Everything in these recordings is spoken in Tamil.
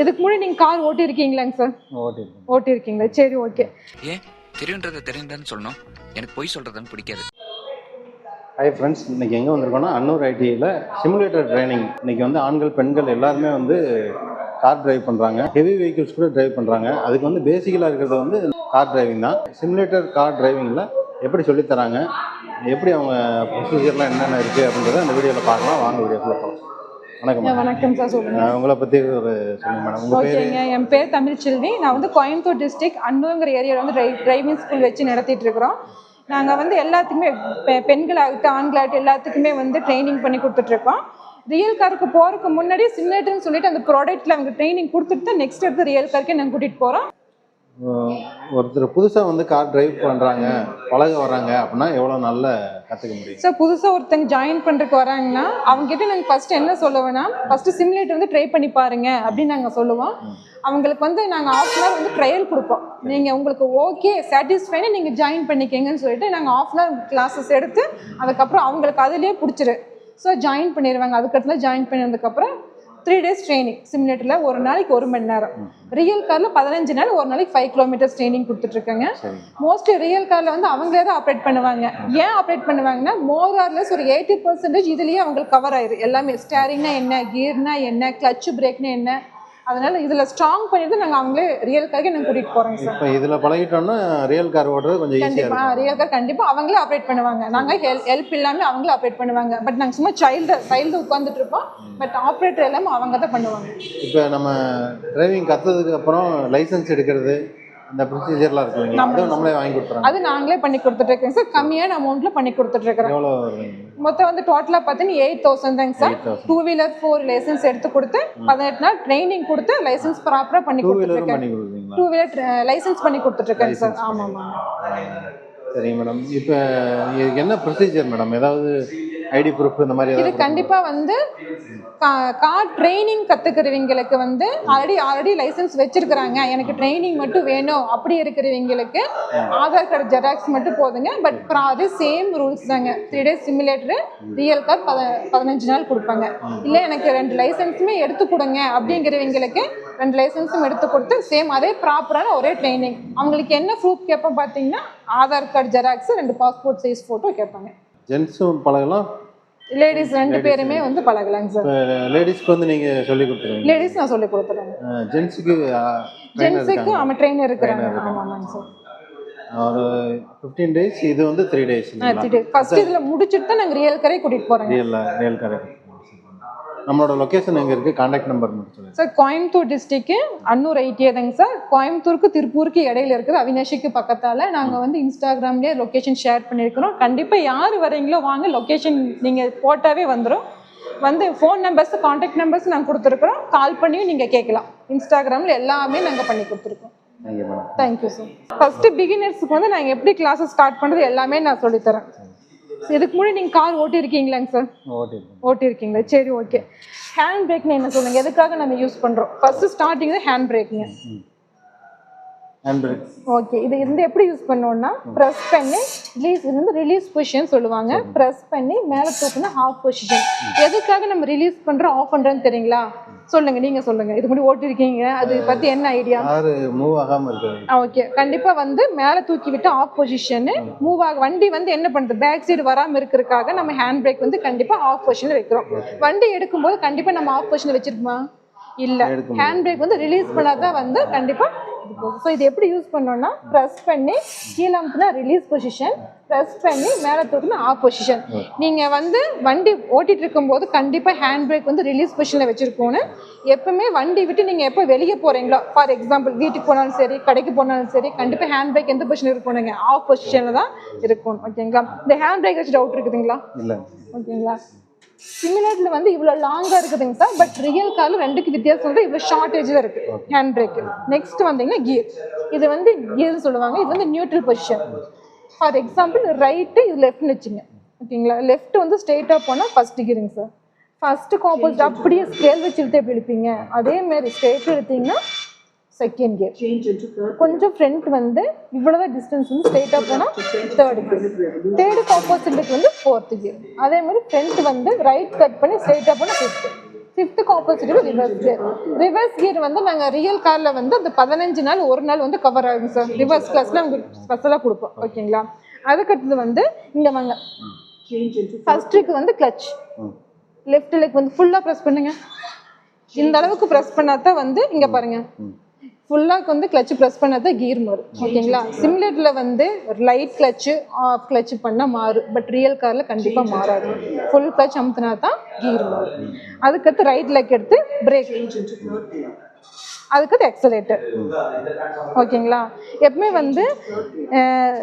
இதுக்கு முன்னாடி நீங்க கார் ஓட்டி இருக்கீங்களாங்க சார் ஓட்டி இருக்கீங்களா சரி ஓகே ஏன்? தெரியுன்றத தெரியுதான்னு சொல்லணும். எனக்கு பொய் சொல்றதுன்னு பிடிக்காது. ஹாய் ஃப்ரெண்ட்ஸ் இன்னைக்கு எங்கே வந்திருக்கோம்னா அன்னூர் ஐடியில் சிமுலேட்டர் ட்ரைனிங் இன்னைக்கு வந்து ஆண்கள் பெண்கள் எல்லாருமே வந்து கார் டிரைவ் பண்ணுறாங்க ஹெவி வெஹிக்கிள்ஸ் கூட டிரைவ் பண்ணுறாங்க அதுக்கு வந்து பேசிக்கலாக இருக்கிறது வந்து கார் டிரைவிங் தான். சிமுலேட்டர் கார் டிரைவிங்கில் எப்படி சொல்லித் தராங்க? எப்படி அவங்க ப்ரொசீஜர்லாம் என்னென்ன இருக்குது அப்படின்றத இந்த வீடியோவில் பார்க்கலாம். வாங்க வீடியோக்குள்ளே போகலாம் வணக்கம் வணக்கம் சார் சொல்லுங்க. அஹ் உங்களை பற்றி ஒரு சொல்லுங்கள் மேடம் உங்கள் ஓகேங்க என் பேர் தமிழ்ச்செல்வி நான் வந்து கோயம்புத்தூர் டிஸ்ட்ரிக்ட் அன்னூங்கிற ஏரியாவில் வந்து டிரை டிரைவிங் ஸ்கூல் வச்சு நடத்திட்டு இருக்கிறோம். நாங்கள் வந்து எல்லாத்துக்குமே பெ- பெண்களாகட்டும் ஆண்களாகட்டும் எல்லாத்துக்குமே வந்து ட்ரைனிங் பண்ணி கொடுத்துட்ருக்கோம் ரியல் காருக்கு போகிறதுக்கு முன்னாடி சிமுலேட்டர்னு சொல்லிட்டு அந்த ப்ராடக்ட்டில் அவங்க ட்ரைனிங் கொடுத்துட்டு தான் நெக்ஸ்ட் எடுத்து ரியல் காருக்கே நாங்கள் கூட்டிகிட்டு போகிறோம் ஒருத்தர் புதுசாக வந்து கார் டிரைவ் பண்ணுறாங்க பழக வராங்க அப்படின்னா எவ்வளோ நல்ல கற்றுக்க முடியும்? ஸோ புதுசாக ஒருத்தங்க ஜாயின் பண்ணுறதுக்கு வராங்கன்னா அவங்க கிட்ட நாங்கள் ஃபர்ஸ்ட் என்ன சொல்லுவோம்னா ஃபர்ஸ்ட் சிமுலேட்டர் வந்து ட்ரை பண்ணி பாருங்க அப்படின்னு நாங்கள் சொல்லுவோம். அவங்களுக்கு வந்து நாங்கள் ஆஃப் அன் வந்து ட்ரையல் கொடுப்போம். நீங்கள் உங்களுக்கு ஓகே சாட்டிஸ்ஃபைனு நீங்கள் ஜாயின் பண்ணிக்கங்கன்னு சொல்லிட்டு நாங்கள் ஆஃப் அன் கிளாஸஸ் எடுத்து அதுக்கப்புறம் அவங்களுக்கு அதுலேயே பிடிச்சிரு. ஸோ ஜாயின் பண்ணிடுவாங்க அதுக்கடுத்துல ஜாயின் பண்ணதுக்கப்புறம் த்ரீ டேஸ் ட்ரைனிங் சிமுலேட்டரில் ஒரு நாளைக்கு ஒரு மணி நேரம். ரியல் காரில் பதினஞ்சு நாள் ஒரு நாளைக்கு ஃபைவ் கிலோமீட்டர்ஸ் ட்ரைனிங் கொடுத்துட்ருக்கேங்க மோஸ்ட்லி ரியல் காரில் வந்து அவங்களே தான் ஆப்ரேட் பண்ணுவாங்க. ஏன் ஆப்ரேட் பண்ணுவாங்கன்னா மோர் ஆர்லெஸ் ஒரு எயிட்டி பர்சன்டேஜ் இதுலேயே அவங்களுக்கு கவர் ஆயிரு எல்லாமே ஸ்டேரிங்னா என்ன கியர்னா என்ன கிளச் பிரேக்னா என்ன அதனால இதில் ஸ்ட்ராங் பண்ணிட்டு நாங்கள் அவங்களே ரியல் காருக்கு நாங்கள் கூட்டிகிட்டு போகிறோங்க சார் இப்போ இதில் பழகிட்டோம்னா ரியல் கார் ஓட்டுறது கொஞ்சம் ஈஸியாக கண்டிப்பா. இருக்கும். ரியல் கார் கண்டிப்பாக அவங்களே ஆப்ரேட் பண்ணுவாங்க. நாங்கள் ஹெல்ப் ஹெல்ப் இல்லாமல் அவங்களே ஆப்ரேட் பண்ணுவாங்க. பட் நாங்கள் சும்மா சைல்டு சைல்டு உட்காந்துட்டு இருப்போம். பட் ஆப்ரேட்டர் எல்லாமே அவங்க தான் பண்ணுவாங்க. இப்போ நம்ம டிரைவிங் கற்றுறதுக்கு அப்புறம் லைசன்ஸ் எடுக்கிறது அந்த ப்ரொசீஜர்லாம் இருக்கு. அதுவும் நம்மளே வாங்கி கொடுத்துறாங்க அது நாங்களே பண்ணி கொடுத்துட்டு இருக்கோங்க சார் கம்மியான அமௌண்ட்ல பண்ணி கொடுத்துட்டு இருக்கிறோம் எவ்வளோ மொத்தம் வந்து டோட்டலாக பார்த்தீங்கன்னா எயிட் தௌசண்ட் தாங்க sir. 8,000. Two wheeler four licence எடுத்து கொடுத்து பதினெட்டு நாள் ட்ரைனிங் கொடுத்து லைசன்ஸ் ப்ராப்பராக பண்ணி கொடுத்துருக்கேன் டூ வீலர் லைசன்ஸ் பண்ணி கொடுத்துட்ருக்கேன் சார். License ஆமாம். ஆமாம் சரிங்க மேடம் இப்போ என்ன ப்ரொசீஜர் மேடம் ஏதாவது ஐடி ப்ரூஃப் இந்த மாதிரி இது கண்டிப்பா வந்து கார் ட்ரைனிங் கத்துக்கிறவங்களுக்கு வந்து ஆல்ரெடி ஆல்ரெடி லைசன்ஸ் வச்சிருக்கிறாங்க. எனக்கு ட்ரைனிங் மட்டும் வேணும். அப்படி இருக்கிறவங்களுக்கு ஆதார் கார்டு ஜெராக்ஸ் மட்டும் போதுங்க. பட் அது சேம் ரூல்ஸ் தாங்க. Three days simulator real car பத பதினஞ்சு நாள் கொடுப்பாங்க. இல்லை எனக்கு ரெண்டு லைசன்ஸுமே எடுத்து கொடுங்க. அப்படிங்கிறவங்களுக்கு ரெண்டு லைசன்ஸும் எடுத்து கொடுத்து சேம் அதே ப்ராப்பரான ஒரே ட்ரைனிங் அவங்களுக்கு என்ன ப்ரூஃப் கேட்போம் பார்த்தீங்கன்னா ஆதார் கார்டு ஜெராக்ஸ் ரெண்டு பாஸ்போர்ட் சைஸ் ஃபோட்டோ கேட்பாங்க ஜென்ஸும் பழகலாம். லேடிஸ் ரெண்டு பேருமே வந்து பழகலாங்க சார். லேடிஸ்க்கு வந்து நீங்கள் சொல்லி கொடுத்துருவீங்க. லேடிஸ் நான் சொல்லி கொடுத்துறேன் ஜென்ஸுக்கு ஜென்ஸுக்கு ஆமாம் ட்ரெயினர் இருக்கிறாங்க. ஆமாங்க சார். ஒரு ஃபிஃப்டீன் டேஸ் இது வந்து த்ரீ டேஸ் ஃபர்ஸ்ட் இதுல முடிச்சுட்டு தான் நாங்கள் ரியல் கரை கூட்டிட்டு போறோங்க. ரியல் ரியல் கரெக்ட் நம்மளோட லொக்கேஷன் எங்கே இருக்குது கான்டாக்ட் நம்பர் மட்டும் sir Coimbatore district Annur idea தாங்க சார் கோயம்புத்தூருக்கு திருப்பூருக்கு இடையில இருக்குது. அவினாஷிக்கு பக்கத்தால நாங்க வந்து இன்ஸ்டாகிராம்லயே லொகேஷன் ஷேர் பண்ணியிருக்கிறோம் கண்டிப்பா யார் வரீங்களோ வாங்க லொகேஷன் நீங்க போட்டாவே வந்துடும் வந்து ஃபோன் நம்பர்ஸ் காண்டாக்ட் நம்பர்ஸ் நாங்கள் கொடுத்துருக்குறோம். கால் பண்ணியும் நீங்கள் கேட்கலாம். இன்ஸ்டாகிராமில் எல்லாமே நாங்கள் பண்ணி கொடுத்துருக்கோம். தேங்க்யூ சார் ஃபர்ஸ்ட் பிகினர்ஸ்க்கு வந்து நாங்கள் எப்படி கிளாஸஸ் ஸ்டார்ட் பண்ணுறது எல்லாமே நான் சொல்லித்தரேன் இதுக்கு முன்னாடி நீங்கள் கார் ஓட்டியிருக்கீங்களாங்க சார்? ஓட்டிருக்கேன் ஓட்டியிருக்கீங்களா? சரி ஓகே. ஹேண்ட் பிரேக்னு என்ன சொல்லுங்க. எதுக்காக நம்ம யூஸ் பண்ணுறோம் ஃபர்ஸ்ட் ஸ்டார்டிங் ஹேண்ட் பிரேக்குங்க ஓகே இது வந்து எப்படி யூஸ் பண்ணோம்னா ப்ரெஸ் பண்ணி ரிலீஸ் இது வந்து ரிலீஸ் பொசிஷன் சொல்லுவாங்க. ப்ரெஸ் பண்ணி மேலே தூக்குனா ஆஃப் பொசிஷன் எதுக்காக நம்ம ரிலீஸ் பண்ணுறோம் ஆஃப் பண்ணுறோன்னு தெரியுங்களா? சொல்லுங்க நீங்க சொல்லுங்க. இது முன்னாடி ஓட்டிருக்கீங்க அது பத்தி என்ன ஐடியா மூவ் ஆகாமல் இருக்குது ஓகே கண்டிப்பா வந்து மேலே தூக்கி விட்டு ஆஃப் பொசிஷன் மூவ் ஆக வண்டி வந்து என்ன பண்ணுது பேக் சைடு வராம இருக்கிறதுக்காக நம்ம ஹேண்ட் பிரேக் வந்து கண்டிப்பா ஆஃப் பொசிஷன்ல வைக்கிறோம். வண்டி எடுக்கும்போது கண்டிப்பா நம்ம ஆஃப் பொசிஷன்ல வச்சிருப்போமா இல்ல. ஹேண்ட் பிரேக் வந்து ரிலீஸ் பண்ணாதான் வந்து கண்டிப்பா ஸோ இது எப்படி யூஸ் பண்ணோம்னா ப்ரெஸ் பண்ணி கீழே அமுத்துனா ரிலீஸ் பொசிஷன் ப்ரெஸ் பண்ணி மேலே தூக்குனா ஆஃப் பொசிஷன் நீங்கள் வந்து வண்டி ஓட்டிட்டு இருக்கும்போது கண்டிப்பாக ஹேண்ட் பிரேக் வந்து ரிலீஸ் பொசிஷனில் வச்சுருக்கோன்னு எப்பவுமே வண்டி விட்டு நீங்கள் எப்போ வெளியே போகிறீங்களோ ஃபார் எக்ஸாம்பிள் வீட்டுக்கு போனாலும் சரி கடைக்கு போனாலும் சரி கண்டிப்பாக ஹேண்ட் பிரேக் எந்த பொசிஷன் இருக்கணுங்க ஆஃப் பொசிஷனில் தான் இருக்கணும். ஓகேங்களா இந்த ஹேண்ட் பிரேக் வச்சு டவுட் இருக்குதுங்களா? இல்லை. ஓகேங்களா சிமிலர்ல வந்து இவ்வளோ லாங்காக இருக்குதுங்க சார் பட் ரியல் காரில் ரெண்டுக்கு வித்தியாசம் வந்து இவ்வளோ ஷார்ட்டேஜில் இருக்கு. ஹேண்ட் பிரேக் நெக்ஸ்ட் வந்தீங்கன்னா கியர் இது வந்து கியர்னு சொல்லுவாங்க. இது வந்து neutral position for example right இது லெஃப்ட்னு வச்சுங்க. ஓகேங்களா லெஃப்ட் வந்து ஸ்ட்ரெயிட்டாக போனால் ஃபர்ஸ்ட் கியருங்க சார் ஃபர்ஸ்ட் காம்போசிட் அப்படியே ஸ்கேல் வச்சு இழுத்து எப்படி இழுப்பீங்க அதே மாதிரி ஸ்ட்ரெயிட் எடுத்தீங்கன்னா செகண்ட் கியர் கொஞ்சம் ஃப்ரண்ட் வந்து இவ்வளவு டிஸ்டன்ஸ் வந்து ஸ்ட்ரெயிட்டாக போனால் தேர்ட் கியர் தேர்டுக்கு ஆப்போசிட்டுக்கு வந்து ஃபோர்த் கியர் அதே மாதிரி ஃப்ரண்ட் வந்து ரைட் கட் பண்ணி ஸ்ட்ரெயிட்டாக போனால் ஃபிஃப்த் ஃபிஃப்த்துக்கு ஆப்போசிட்டுக்கு ரிவர்ஸ் கியர் ரிவர்ஸ் கியர் வந்து நாங்கள் ரியல் காரில் வந்து அந்த பதினஞ்சு நாள் ஒரு நாள் வந்து கவர் ஆகும் சார் ரிவர்ஸ் கிளாஸில் நாங்கள் ஸ்பெஷலாக கொடுப்போம். ஓகேங்களா அதுக்கடுத்தது வந்து இங்கே வாங்க. ஃபர்ஸ்ட்டுக்கு வந்து கிளச் லெஃப்ட் லெக் வந்து ஃபுல்லாக ப்ரெஸ் பண்ணுங்க. இந்த அளவுக்கு ப்ரெஸ் பண்ணாதான் வந்து இங்கே பாருங்க. ஃபுல்லாக வந்து கிளச் ப்ரெஸ் பண்ணாதான் கீர் மாறும் ஓகேங்களா சிம்லெட்டில் வந்து லைட் கிளச்சு ஆஃப் கிளச் பண்ணால் மாறும் பட் ரியல் காரில் கண்டிப்பாக மாறாது. ஃபுல் கிளச் அமுத்தினா தான் கீர் மாறும் அதுக்கடுத்து ரைட் லெக் எடுத்து பிரேக் அதுக்கடுத்து எக்ஸலேட்டர் ஓகேங்களா எப்பவுமே வந்து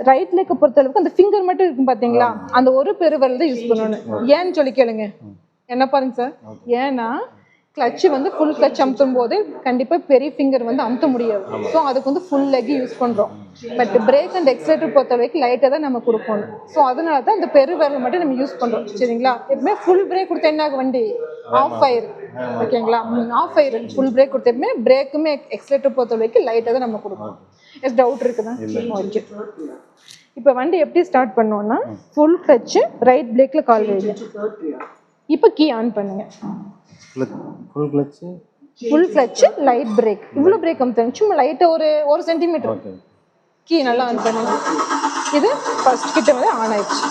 ரைட் லெக்கை பொறுத்தளவுக்கு அந்த ஃபிங்கர் மட்டும் இருக்கும் பார்த்தீங்களா அந்த ஒரு பெருவரல் தான் யூஸ் பண்ணணும். ஏன்னு சொல்லி கேளுங்க. என்ன பாருங்க சார் ஏன்னா கிளச்சு வந்து ஃபுல் கிளச் அமுத்தும் போது கண்டிப்பாக பெரிய ஃபிங்கர் வந்து அமுத்த முடியாது. ஸோ அதுக்கு வந்து ஃபுல் லெக் யூஸ் பண்ணுறோம் பட் பிரேக் அண்ட் எக்ஸலேட்டர் பொறுத்த வரைக்கும் லைட்டாக தான் நம்ம கொடுக்கணும். ஸோ அதனால தான் அந்த பெருவிரல் மட்டும் நம்ம யூஸ் பண்ணுறோம் சரிங்களா? எப்பவுமே ஃபுல் பிரேக் கொடுத்தா என்ன ஆகும் வண்டி? ஆஃப் ஆயிரு ஓகேங்களா? ஆஃப் ஆயிரு ஃபுல் பிரேக் கொடுத்த எப்பவுமே பிரேக்குமே எக்ஸலேட்டர் பொறுத்த வரைக்கும் லைட்டாக தான் நம்ம கொடுக்கணும். எஸ் டவுட் இருக்குதா? ஓகே இப்போ வண்டி எப்படி ஸ்டார்ட் பண்ணோம்னா ஃபுல் கிளச்சு ரைட் பிரேக்கில் கால் வைங்க. இப்போ கீ ஆன் பண்ணுங்க. Full clutch full clutch light brake இவ்வளோ பிரேக் அமுத்துங்க சும்மா லைட்டாக ஒரு ஒரு சென்டிமீட்டர் கீ நல்லா ஆன் பண்ணுங்க இது ஃபர்ஸ்ட் கிட்ட வந்து ஆன் ஆயிடுச்சு.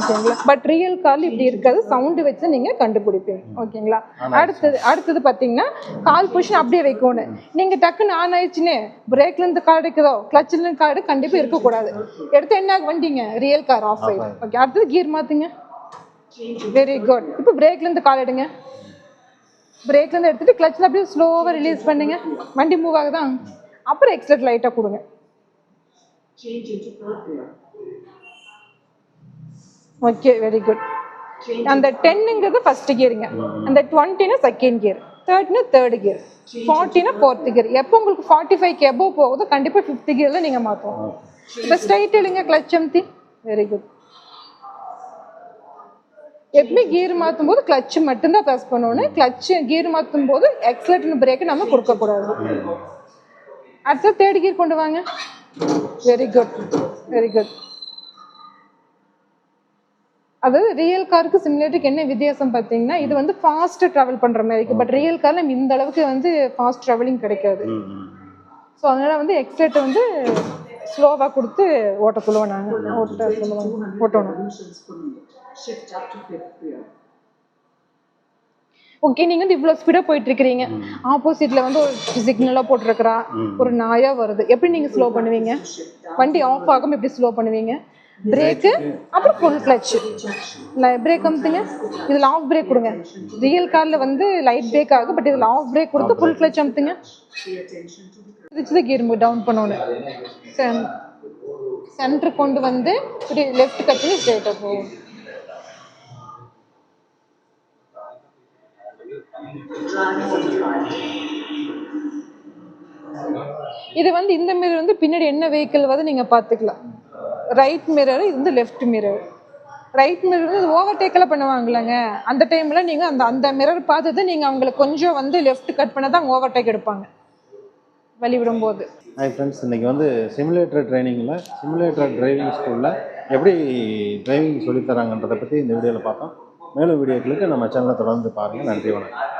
ஓகேங்களா? பட் ரியல் கால் இப்படி இருக்காது. சவுண்டு வச்சு நீங்க கண்டுபிடிப்பீங்க. ஓகேங்களா? அடுத்தது அடுத்தது பார்த்தீங்கன்னா கால் பொசிஷன் அப்படியே வைக்கணும். நீங்க டக்குன்னு ஆன் ஆயிடுச்சுன்னு பிரேக்ல இருந்து கால் இருக்குதோ கிளச்சில் இருந்து கார்டு கண்டிப்பா இருக்கக்கூடாது. எடுத்து என்ன வண்டிங்க? ரியல் கார் ஆஃப் ஆயிடும். ஓகே அடுத்தது கீர் மாத்துங்க. வெரி குட் இப்போ பிரேக்ல இருந்து கால் எடுங்க. பிரேக்ல இருந்து எடுத்துட்டு கிளச்சில் அப்படியே ஸ்லோவா ரிலீஸ் பண்ணுங்க. வண்டி மூவ் ஆகுதான் அப்புறம் எக்ஸலட் லைட்டா கொடுங்க. ஓகே வெரி குட் அந்த டென்னுங்கிறது ஃபர்ஸ்ட் கியருங்க அந்த டுவெண்ட்டினா செகண்ட் கியர் தேர்ட்னா தேர்ட் கியர் ஃபார்ட்டினா ஃபோர்த் கியர் எப்போ உங்களுக்கு ஃபார்ட்டி ஃபைவ் எபோவ் போகுதோ கண்டிப்பாக ஃபிஃப்த் கியரில் நீங்கள் மாற்றணும் இப்போ ஸ்ட்ரைட் இல்லைங்க கிளச் அமுத்தி வெரி குட் எப்பவுமே கீர் மாற்றும் போது கிளச் மட்டும்தான் ப்ரெஸ் பண்ணணும் கிளச் கீர் மாற்றும் போது எக்ஸலேட்டர் பிரேக் நம்ம கொடுக்கக்கூடாது. அடுத்து தேர்ட் கியர் கொண்டு வாங்க. வெரி குட் வெரி குட் அதாவது ரியல் காருக்கு சிமுலேட்டருக்கு என்ன வித்தியாசம் பார்த்தீங்கன்னா இது வந்து ஃபாஸ்ட் ட்ராவல் பண்ணுற மாதிரி இருக்கு. பட் ரியல் கார்ல நம்ம இந்த அளவுக்கு வந்து ஃபாஸ்ட் ட்ராவலிங் கிடைக்காது. ஸோ அதனால வந்து எக்ஸலேட்டர் வந்து ஸ்லோவாக கொடுத்து ஓட்ட சொல்லுவோம் நாங்கள் ஓட்ட சொல்லுவோம். ஓட்டணும். ஓகே நீங்க வந்து இவ்வளவு ஸ்பீடா போயிட்டு இருக்கிறீங்க ஆப்போசிட்ல வந்து ஒரு சிக்னலா போட்டிருக்கிறா ஒரு நாயா வருது. எப்படி நீங்க ஸ்லோ பண்ணுவீங்க? வண்டி ஆஃப் ஆகாம எப்படி ஸ்லோ பண்ணுவீங்க? பிரேக்கு அப்புறம் ஃபுல் கிளச் பிரேக் அமுத்துங்க. இதுல ஆஃப் பிரேக் கொடுங்க. ரியல் கார்ல வந்து லைட் பிரேக் ஆகும் பட் இதுல ஆஃப் பிரேக் கொடுத்து ஃபுல் கிளச் அமுத்துங்க. இதுச்சு கீர் டவுன் பண்ணணும். சென்டர் கொண்டு வந்து இப்படி லெஃப்ட் கட் பண்ணி ஸ்ட்ரெயிட்டாக போகும். இது வந்து இந்த மிரர் வந்து பின்னாடி என்ன வெஹிக்கிள் வந்து நீங்க பாத்துக்கலாம் ரைட் மிரர் இது வந்து லெஃப்ட் மிரர் ரைட் மிரர் வந்து ஓவர்டேக்கெல்லாம் பண்ணுவாங்களாங்க அந்த டைமில் நீங்கள் அந்த அந்த மிரர் பார்த்துட்டு நீங்கள் அவங்களுக்கு கொஞ்சம் வந்து லெஃப்ட் கட் பண்ண தான் ஓவர்டேக் எடுப்பாங்க. வழி விடும்போது ஹாய் ஃப்ரெண்ட்ஸ் இன்றைக்கி வந்து சிமுலேட்டர் ட்ரைனிங்கில் சிமுலேட்டர் டிரைவிங் ஸ்கூலில் எப்படி டிரைவிங் சொல்லித்தராங்கன்றதை பற்றி இந்த வீடியோவில் பார்த்தோம் மேலும் வீடியோக்களுக்கு நம்ம சேனலை தொடர்ந்து பாருங்கள் நன்றி வணக்கம்.